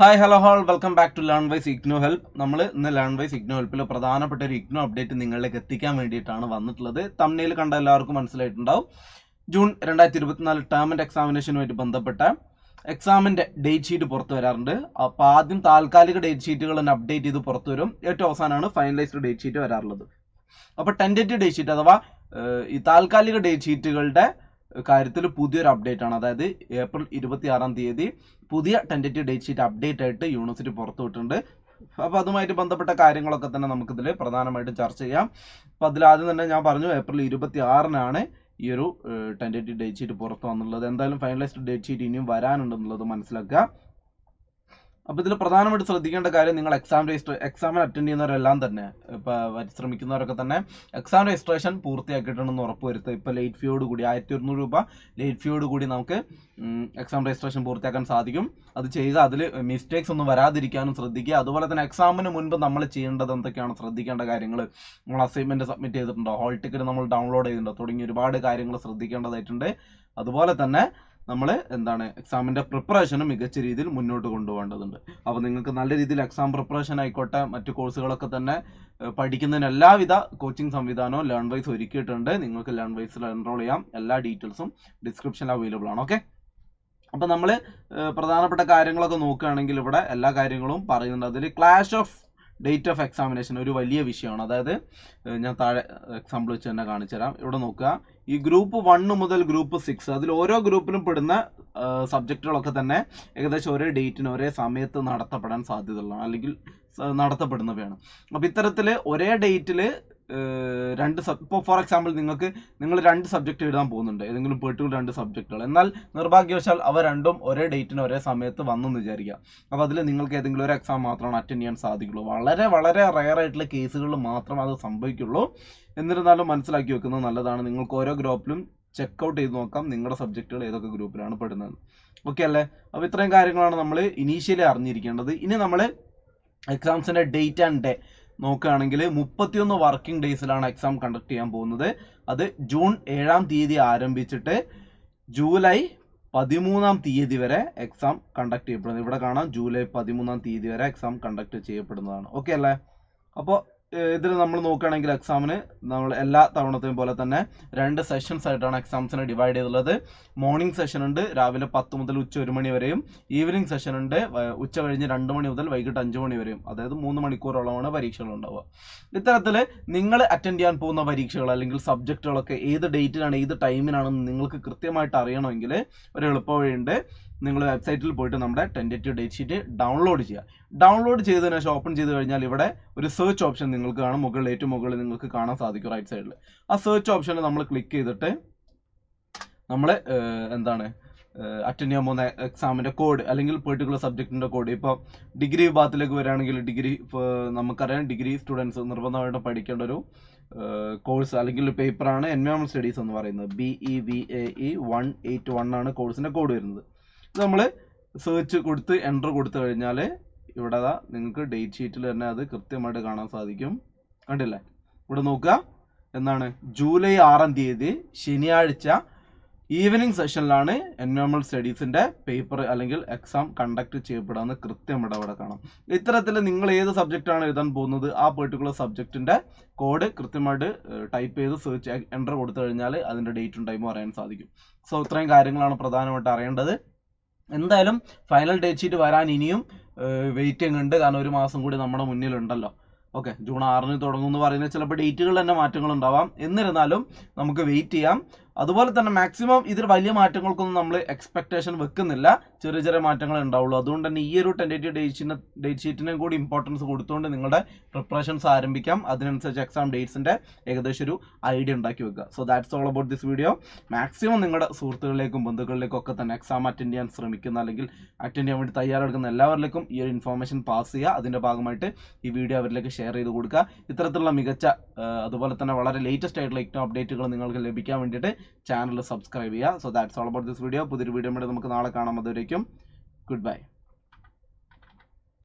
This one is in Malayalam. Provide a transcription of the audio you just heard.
Hi hello all welcome back to learn wise IGNOU help നമ്മൾ ഇന്ന് ലേൺ വൈസ് ഇഗ്നോ ഹെൽപ്പിൽ പ്രധാനപ്പെട്ട ഒരു ഇഗ്നോ അപ്ഡേറ്റ് നിങ്ങളിലേക്ക് എത്തിക്കാൻ വേണ്ടിയിട്ടാണ് വന്നിട്ടുള്ളത്. തമ്മിൽ കണ്ട എല്ലാവർക്കും മനസ്സിലായിട്ടുണ്ടാവും. ജൂൺ രണ്ടായിരത്തി ഇരുപത്തിനാല് ആൻഡ് എക്സാമിനേഷനുമായിട്ട് ബന്ധപ്പെട്ട എക്സാമിന്റെ ഡേറ്റ് ഷീറ്റ് പുറത്തു വരാറുണ്ട്. അപ്പോൾ ആദ്യം താൽക്കാലിക ഡേറ്റ് ഷീറ്റുകൾ തന്നെ അപ്ഡേറ്റ് ചെയ്ത് പുറത്തു വരും. ഏറ്റവും അവസാനമാണ് ഫൈനലൈസ്ഡ് ഡേറ്റ് ഷീറ്റ് വരാറുള്ളത്. അപ്പോൾ ടെന്റേറ്റീവ് ഡേറ്റ് ഷീറ്റ് അഥവാ ഈ താൽക്കാലിക ഡേറ്റ് ഷീറ്റുകളുടെ കാര്യത്തിൽ പുതിയൊരു അപ്ഡേറ്റ് ആണ്. അതായത് ഏപ്രിൽ ഇരുപത്തി ആറാം തീയതി പുതിയ ടെന്റേറ്റീവ് ഡേറ്റ് ഷീറ്റ് അപ്ഡേറ്റ് ആയിട്ട് യൂണിവേഴ്സിറ്റി പുറത്തുവിട്ടുണ്ട് അപ്പോൾ അതുമായിട്ട് ബന്ധപ്പെട്ട കാര്യങ്ങളൊക്കെ തന്നെ നമുക്കിതിൽ പ്രധാനമായിട്ടും ചർച്ച ചെയ്യാം. അപ്പോൾ അതിലാദ്യം തന്നെ ഞാൻ പറഞ്ഞു ഏപ്രിൽ ഇരുപത്തി ആറിനാണ് ഈ ഒരു ടെന്റേറ്റീവ് ഡേറ്റ് ഷീറ്റ് പുറത്ത് വന്നുള്ളത്. എന്തായാലും ഫൈനലൈസ്ഡ് ഡേറ്റ് ഷീറ്റ് ഇനിയും വരാനുണ്ടെന്നുള്ളത് മനസ്സിലാക്കുക. അപ്പോൾ ഇതിൽ പ്രധാനമായിട്ട് ശ്രദ്ധിക്കേണ്ട കാര്യം നിങ്ങൾ എക്സാം രജിസ്റ്റർ എക്സാമിന് അറ്റൻഡ് ചെയ്യുന്നവരെല്ലാം തന്നെ ഇപ്പൊ ശ്രമിക്കുന്നവരൊക്കെ തന്നെ എക്സാം രജിസ്ട്രേഷൻ പൂർത്തിയാക്കിയിട്ടുണ്ടെന്ന് ഉറപ്പുവരുത്തുക. ഇപ്പൊ ലേറ്റ് ഫീയോട് കൂടി ആയിരത്തി ഒരുന്നൂറ് രൂപ ലേറ്റ് ഫീയോട് കൂടി നമുക്ക് എക്സാം രജിസ്ട്രേഷൻ പൂർത്തിയാക്കാൻ സാധിക്കും. അത് ചെയ്യുക. അതിൽ മിസ്റ്റേക്സ് ഒന്നും വരാതിരിക്കാനും ശ്രദ്ധിക്കുക. അതുപോലെ തന്നെ എക്സാമിന് മുൻപ് നമ്മൾ ചെയ്യേണ്ടത് എന്തൊക്കെയാണ് ശ്രദ്ധിക്കേണ്ട കാര്യങ്ങൾ നമ്മൾ അസൈൻമെന്റ് സബ്മിറ്റ് ചെയ്തിട്ടുണ്ടോ? ഹോൾ ടിക്കറ്റ് നമ്മൾ ഡൗൺലോഡ് ചെയ്തിട്ടുണ്ടോ? തുടങ്ങി ഒരുപാട് കാര്യങ്ങൾ ശ്രദ്ധിക്കേണ്ടതായിട്ടുണ്ട്. അതുപോലെ തന്നെ നമ്മൾ എന്താണ് എക്സാമിന്റെ പ്രിപ്പറേഷന് മികച്ച രീതിയിൽ മുന്നോട്ട് കൊണ്ടുപോകേണ്ടതുണ്ട്. അപ്പോൾ നിങ്ങൾക്ക് നല്ല രീതിയിൽ എക്സാം പ്രിപ്പറേഷൻ ആയിക്കോട്ടെ മറ്റു കോഴ്സുകളൊക്കെ തന്നെ പഠിക്കുന്നതിന് എല്ലാവിധ കോച്ചിങ് സംവിധാനവും ലേൺ വൈസ് ഒരുക്കിയിട്ടുണ്ട്. നിങ്ങൾക്ക് ലേൺ വൈസിൽ എൻറോൾ ചെയ്യാം. എല്ലാ ഡീറ്റെയിൽസും ഡിസ്ക്രിപ്ഷനിൽ അവൈലബിൾ ആണ്. ഓക്കെ അപ്പം നമ്മൾ പ്രധാനപ്പെട്ട കാര്യങ്ങളൊക്കെ നോക്കുകയാണെങ്കിൽ ഇവിടെ എല്ലാ കാര്യങ്ങളും പറയുന്നുണ്ട്. അതിൽ clash of date of examination ഒരു വലിയ വിഷയമാണ്. അതായത് ഞാൻ താഴെ എക്സാമ്പിൾ വെച്ച് തന്നെ കാണിച്ചു തരാം ഇവിടെ നോക്കുക. ഈ ഗ്രൂപ്പ് വണ്ണ് മുതൽ ഗ്രൂപ്പ് സിക്സ് അതിൽ ഓരോ ഗ്രൂപ്പിലും പെടുന്ന സബ്ജക്റ്റുകളൊക്കെ തന്നെ ഏകദേശം ഒരേ ഡേറ്റിന് ഒരേ സമയത്ത് നടത്തപ്പെടാൻ സാധ്യതയുള്ളതാണ് അല്ലെങ്കിൽ നടത്തപ്പെടുന്നവയാണ്. അപ്പോൾ ഇത്തരത്തിൽ ഒരേ ഡേറ്റിൽ രണ്ട് സബ് ഇപ്പോൾ ഫോർ എക്സാമ്പിൾ നിങ്ങൾക്ക് നിങ്ങൾ രണ്ട് സബ്ജക്റ്റ് എഴുതാൻ പോകുന്നുണ്ട്. ഏതെങ്കിലും പെർട്ടിക്കുലർ രണ്ട് സബ്ജക്റ്റുകൾ എന്നാൽ നിർഭാഗ്യവശാൽ അവ രണ്ടും ഒരേ ഡേറ്റിന് ഒരേ സമയത്ത് വന്നെന്ന് വിചാരിക്കുക. അപ്പോൾ അതിൽ നിങ്ങൾക്ക് ഏതെങ്കിലും ഒരു എക്സാം മാത്രമാണ് അറ്റൻഡ് ചെയ്യാൻ സാധിക്കുള്ളൂ. വളരെ വളരെ റയർ ആയിട്ടുള്ള കേസുകളിൽ മാത്രം അത് സംഭവിക്കുള്ളൂ. എന്നിരുന്നാലും മനസ്സിലാക്കി വെക്കുന്നത് നല്ലതാണ്. നിങ്ങൾക്ക് ഓരോ ഗ്രൂപ്പിലും ചെക്ക് ഔട്ട് ചെയ്ത് നോക്കാം നിങ്ങളുടെ സബ്ജക്റ്റുകൾ ഏതൊക്കെ ഗ്രൂപ്പിലാണ് പെടുന്നത്. ഓക്കെ അല്ലേ? അപ്പോൾ ഇത്രയും കാര്യങ്ങളാണ് നമ്മൾ ഇനീഷ്യലി അറിഞ്ഞിരിക്കേണ്ടത്. ഇനി നമ്മൾ എക്സാംസിന്റെ ഡേറ്റ് ആൻഡ് ഡേ നോക്കുകയാണെങ്കിൽ മുപ്പത്തിയൊന്ന് വർക്കിംഗ് ഡേയ്സിലാണ് എക്സാം കണ്ടക്ട് ചെയ്യാൻ പോകുന്നത്. അത് ജൂൺ ഏഴാം തീയതി ആരംഭിച്ചിട്ട് ജൂലൈ പതിമൂന്നാം തീയതി വരെ എക്സാം കണ്ടക്ട് ചെയ്യപ്പെടുന്നത്. ഇവിടെ കാണാം ജൂലൈ പതിമൂന്നാം തീയതി വരെ എക്സാം കണ്ടക്ട് ചെയ്യപ്പെടുന്നതാണ്. ഓക്കെ അല്ലേ? അപ്പോൾ ഇതിൽ നമ്മൾ നോക്കുകയാണെങ്കിൽ എക്സാമിന് നമ്മൾ എല്ലാ തവണത്തെയും പോലെ തന്നെ രണ്ട് സെഷൻസ് ആയിട്ടാണ് എക്സാംസിനെ ഡിവൈഡ് ചെയ്തിട്ടുള്ളത് മോർണിംഗ് സെഷൻ ഉണ്ട് രാവിലെ പത്ത് മുതൽ ഉച്ച ഒരു മണി വരെയും. ഈവനിങ് സെഷൻ ഉണ്ട് ഉച്ച കഴിഞ്ഞ് രണ്ട് മണി മുതൽ വൈകിട്ട് അഞ്ച് മണി വരെയും. അതായത് മൂന്ന് മണിക്കൂറോളമാണ് പരീക്ഷകൾ ഉണ്ടാവുക ഇത്തരത്തിൽ നിങ്ങൾ അറ്റൻഡ് ചെയ്യാൻ പോകുന്ന പരീക്ഷകൾ അല്ലെങ്കിൽ സബ്ജക്റ്റുകളൊക്കെ ഏത് ഡേറ്റിലാണ് ഏത് ടൈമിനാണെന്ന് നിങ്ങൾക്ക് കൃത്യമായിട്ട് അറിയണമെങ്കിൽ ഒരു എളുപ്പ വഴിയുണ്ട് നിങ്ങൾ വെബ്സൈറ്റിൽ പോയിട്ട് നമ്മുടെ ടെന്റേറ്റീവ് ഡേറ്റ് ഷീറ്റ് ഡൗൺലോഡ് ചെയ്യുക. ഡൗൺലോഡ് ചെയ്തതിന് ശേഷം ഓപ്പൺ ചെയ്ത് കഴിഞ്ഞാൽ ഇവിടെ ഒരു സെർച്ച് ഓപ്ഷൻ നിങ്ങൾക്ക് കാണും. മുകളിൽ ഏറ്റവും മുകളിൽ നിങ്ങൾക്ക് കാണാൻ സാധിക്കും റൈറ്റ് സൈഡിൽ ആ സെർച്ച് ഓപ്ഷനിൽ നമ്മൾ ക്ലിക്ക് ചെയ്തിട്ട് നമ്മൾ എന്താണ് അറ്റൻഡ് ചെയ്യാൻ പോകുന്ന എക്സാമിന്റെ കോഡ് അല്ലെങ്കിൽ പെർട്ടിക്കുലർ സബ്ജക്റ്റിന്റെ കോഡ് ഇപ്പോൾ ഡിഗ്രി വിഭാഗത്തിലേക്ക് വരികയാണെങ്കിൽ ഡിഗ്രി നമുക്കറിയാം ഡിഗ്രി സ്റ്റുഡൻസ് നിർബന്ധമായിട്ട് പഠിക്കേണ്ട ഒരു കോഴ്സ് അല്ലെങ്കിൽ പേപ്പറാണ് എൻവയോൺമെന്റ് സ്റ്റഡീസ് എന്ന് പറയുന്നത്. B E V A E one eight one ആണ് കോഴ്സിന്റെ കോഡ് വരുന്നത്. നമ്മൾ സെർച്ച് കൊടുത്ത് എന്റർ കൊടുത്തു കഴിഞ്ഞാൽ ഇവിടെ നിങ്ങൾക്ക് ഡേറ്റ് ഷീറ്റിൽ തന്നെ അത് കൃത്യമായിട്ട് കാണാൻ സാധിക്കും. കണ്ടില്ലേ? ഇവിടെ നോക്കുക. എന്താണ്? ജൂലൈ ആറാം തീയതി ശനിയാഴ്ച ഈവനിങ് സെഷനിലാണ് എൻവോമൽ സ്റ്റഡീസിന്റെ പേപ്പർ അല്ലെങ്കിൽ എക്സാം കണ്ടക്ട് ചെയ്യപ്പെടാന്ന് കൃത്യമായിട്ട് അവിടെ കാണാം. ഇത്തരത്തിൽ നിങ്ങൾ ഏത് സബ്ജക്റ്റാണ് എഴുതാൻ പോകുന്നത്? ആ പെർട്ടിക്കുലർ സബ്ജക്റ്റിന്റെ കോഡ് കൃത്യമായിട്ട് ടൈപ്പ് ചെയ്ത് സെർച്ച് എന്റർ കൊടുത്തു കഴിഞ്ഞാൽ അതിന്റെ ഡേറ്റും ടൈമും അറിയാൻ സാധിക്കും. സോ ഇത്രയും കാര്യങ്ങളാണ് പ്രധാനമായിട്ട് അറിയേണ്ടത്. എന്തായാലും ഫൈനൽ ഡേറ്റ് ഷീറ്റ് വരാൻ ഇനിയും വെയിറ്റിംഗ് ഉണ്ട്. കാരണം ഒരു മാസം കൂടി നമ്മുടെ മുന്നിലുണ്ടല്ലോ. ഓക്കെ ജൂൺ ആറിന് തുടങ്ങും എന്ന് പറയുന്നത് ചിലപ്പോൾ ഡേറ്റുകൾ തന്നെ മാറ്റങ്ങൾ ഉണ്ടാവാം. എന്നിരുന്നാലും നമുക്ക് വെയിറ്റ് ചെയ്യാം. അതുപോലെ തന്നെ മാക്സിമം ഇതിൽ വലിയ മാറ്റങ്ങൾക്കൊന്നും നമ്മൾ എക്സ്പെക്ടേഷൻ വെക്കുന്നില്ല. ചെറിയ ചെറിയ മാറ്റങ്ങൾ ഉണ്ടാവുള്ളൂ. അതുകൊണ്ട് തന്നെ ഈ ഒരു ടെന്റേറ്റീവ് ഡേറ്റിന് ഡേറ്റ് ഷീറ്റിനും കൂടി ഇമ്പോർട്ടൻസ് കൊടുത്തുകൊണ്ട് നിങ്ങളുടെ പ്രിപ്പറേഷൻസ് ആരംഭിക്കാം. അതിനനുസരിച്ച് എക്സാം ഡേറ്റ്സിന്റെ ഏകദേശം ഒരു ഐഡിയ ഉണ്ടാക്കി വെക്കുക. So that's all about this video maximum നിങ്ങളുടെ സുഹൃത്തുക്കളിലേക്കും ബന്ധുക്കളിലേക്കും ഒക്കെ തന്നെ എക്സാം അറ്റൻഡ് ചെയ്യാൻ ശ്രമിക്കുന്ന അല്ലെങ്കിൽ അറ്റൻഡ് ചെയ്യാൻ വേണ്ടി തയ്യാറെടുക്കുന്ന എല്ലാവരിലേക്കും ഈ ഒരു ഇൻഫോർമേഷൻ പാസ് ചെയ്യുക. അതിന്റെ ഭാഗമായിട്ട് ഈ വീഡിയോ അവരിലേക്ക് ഷെയർ ചെയ്ത് കൊടുക്കുക. ഇത്തരത്തിലുള്ള മികച്ച അതുപോലെ തന്നെ വളരെ ലേറ്റസ്റ്റ് ആയിട്ടുള്ള ഏറ്റവും അപ്ഡേറ്റുകൾ നിങ്ങൾക്ക് ലഭിക്കാൻ വേണ്ടിയിട്ട് ചാനൽ സബ്സ്ക്രൈബ് ചെയ്യുക. So that's all about this video പുതിയൊരു വീഡിയോ നമുക്ക് നാളെ കാണാം. അതുവരേക്കും ഗുഡ് ബൈ